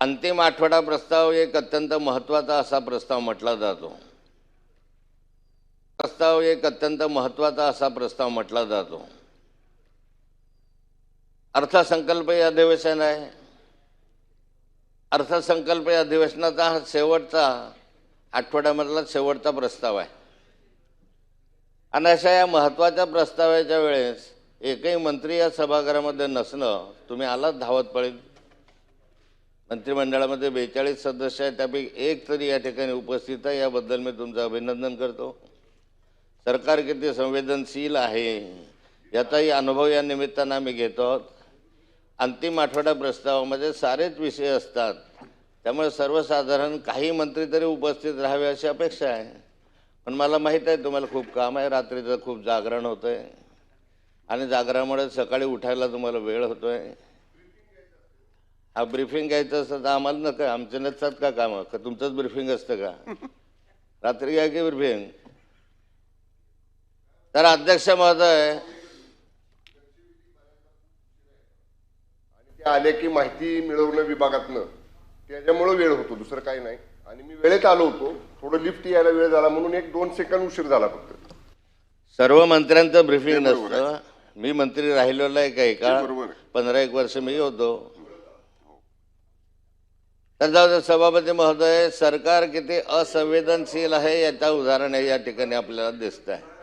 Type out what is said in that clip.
अंतिम आठवडा प्रस्ताव एक अत्यंत महत्त्वाचा असा प्रस्ताव म्हटला जातो. प्रस्ताव एक अत्यंत महत्त्वाचा असा प्रस्ताव म्हटला जातो. अर्थसंकल्प अधिवेशन आहे. अर्थसंकल्प अधिवेशनाचा हा शेवटचा आठवड्यामधला शेवटचा प्रस्ताव आहे. आणि अशा या महत्त्वाच्या प्रस्तावाच्या वेळेस एकही मंत्री या सभागृहामध्ये नसणं तुम्ही आलात धावत पळीत? मंत्रिमंडळामध्ये बेचाळीस सदस्य आहेत त्यापैकी एक तरी या ठिकाणी उपस्थित आहे. याबद्दल मी तुमचं अभिनंदन करतो. सरकार किती संवेदनशील आहे याचाही अनुभव या निमित्तानं आम्ही घेतो आहोत. अंतिम आठवडा प्रस्तावामध्ये सारेच विषय असतात. त्यामुळे सर्वसाधारण काही मंत्री तरी उपस्थित राहावे अशी अपेक्षा आहे. पण मला माहीत आहे तुम्हाला खूप काम आहे. रात्रीचं खूप जागरण होतं आहे आणि जागरामुळे सकाळी उठायला तुम्हाला वेळ होतो आहे हा ब्रिफिंग घ्यायचं असतं तर आम्हाला नका. आमचे नसतात का कामं? का तुमचंच ब्रिफिंग असतं का? रात्री घ्या की ब्रिफिंग तर अध्यक्ष महोदय ते आले की माहिती मिळवणं विभागातनं. त्याच्यामुळं वेळ होतो दुसरं काही नाही. आणि मी वेळेत आलो होतो. थोडं लिफ्ट यायला वेळ झाला म्हणून एक दोन सेकंद उशीर झाला फक्त. सर्व मंत्र्यांचं ब्रिफिंग नसतं. मी मंत्री राहिलेलो आहे काही आहे. पंधरा एक वर्ष मी होतो. तर सभापती महोदय सरकार किती असंवेदनशील आहे याचा उदाहरण या ठिकाणी आपल्याला दिसत आहे